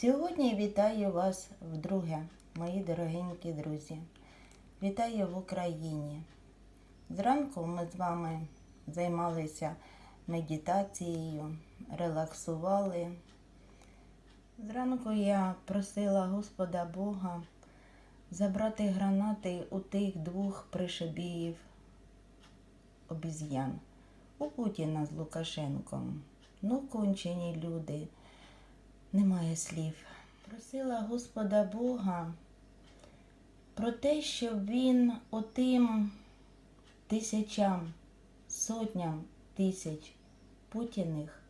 Сьогодні вітаю вас вдруге, мої дорогенькі друзі. Вітаю в Україні. Зранку ми з вами займалися медитацією, релаксували. Зранку я просила Господа Бога забрати гранати у тих двох пришибіїв обіз'ян. У Путіна з Лукашенком. Ну, кончені люди. Немає слів. Просила Господа Бога про те, щоб він отим тисячам, сотням тисяч путіних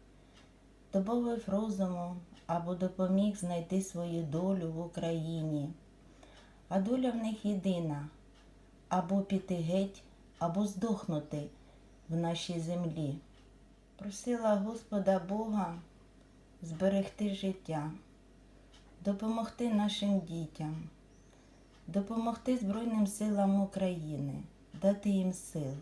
добавив розуму або допоміг знайти свою долю в Україні. А доля в них єдина або піти геть, або здохнути в нашій землі. Просила Господа Бога зберегти життя, допомогти нашим дітям, допомогти Збройним силам України, дати їм сил.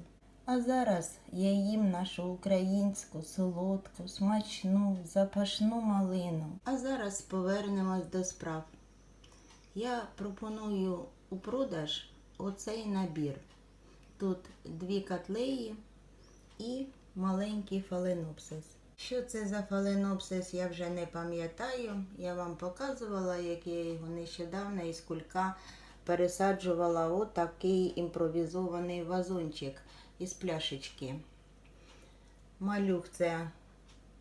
А зараз я їм нашу українську, солодку, смачну, запашну малину. А зараз повернемось до справ. Я пропоную у продаж оцей набір. Тут дві котлеї і маленький фаленопсис. Що це за фаленопсис, я вже не пам'ятаю. Я вам показувала, як я його нещодавно із кулька пересаджувала у такий імпровізований вазончик із пляшечки. Малюк це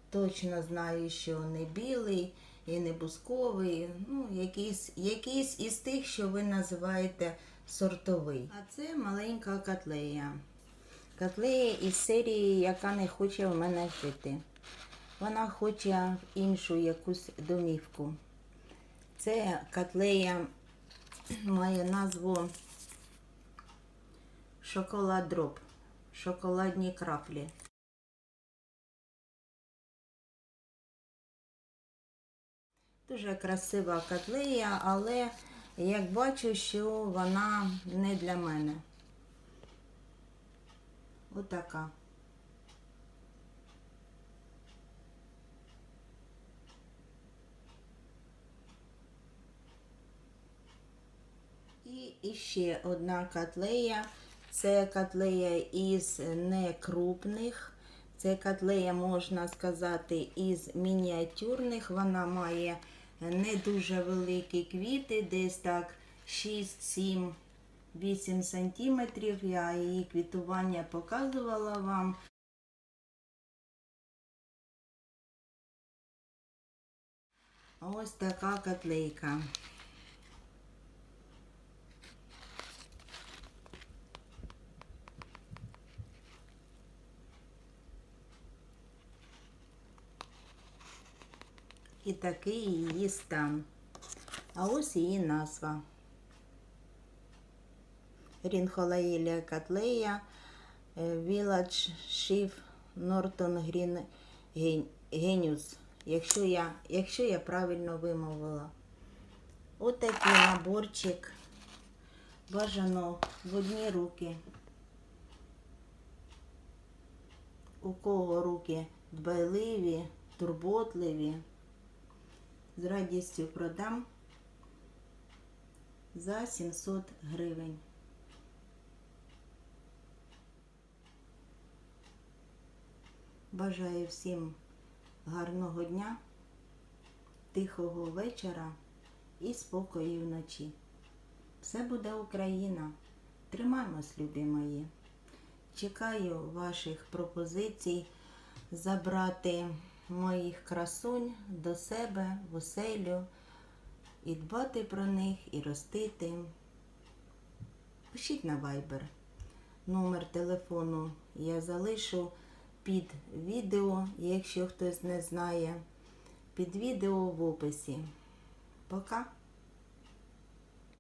точно знаю, що не білий і не бусковий, ну, якийсь, якийсь із тих, що ви називаєте сортовий. А це маленька котлея. Котлея із серії, яка не хоче в мене жити. Вона хоче в іншу якусь домівку. Це котлея має назву шоколад дроп, шоколадні краплі. Дуже красива котлея, але як бачу, що вона не для мене. Отака. І ще одна котлея. Це котлея із некрупних. Це котлея, можна сказати, із мініатюрних. Вона має не дуже великі квіти, десь так 6, 7, 8 сантиметрів. Я її квітування показувала вам. Ось така котлейка. І такий її стан. А ось її назва. Рінхолаїлія Котлея, Village Shift Norton Green Genius, якщо я, якщо я правильно вимовила. Отакий наборчик. Бажано в одні руки. У кого руки дбайливі, турботливі з радістю продам за 700 гривень. Бажаю всім гарного дня, тихого вечора і спокою вночі. Все буде Україна. Тримаймось, любі мої. Чекаю ваших пропозицій забрати моїх красунь до себе в оселю і дбати про них, і ростити. Пишіть на Viber. Номер телефону я залишу під відео, якщо хтось не знає, під відео в описі. Пока!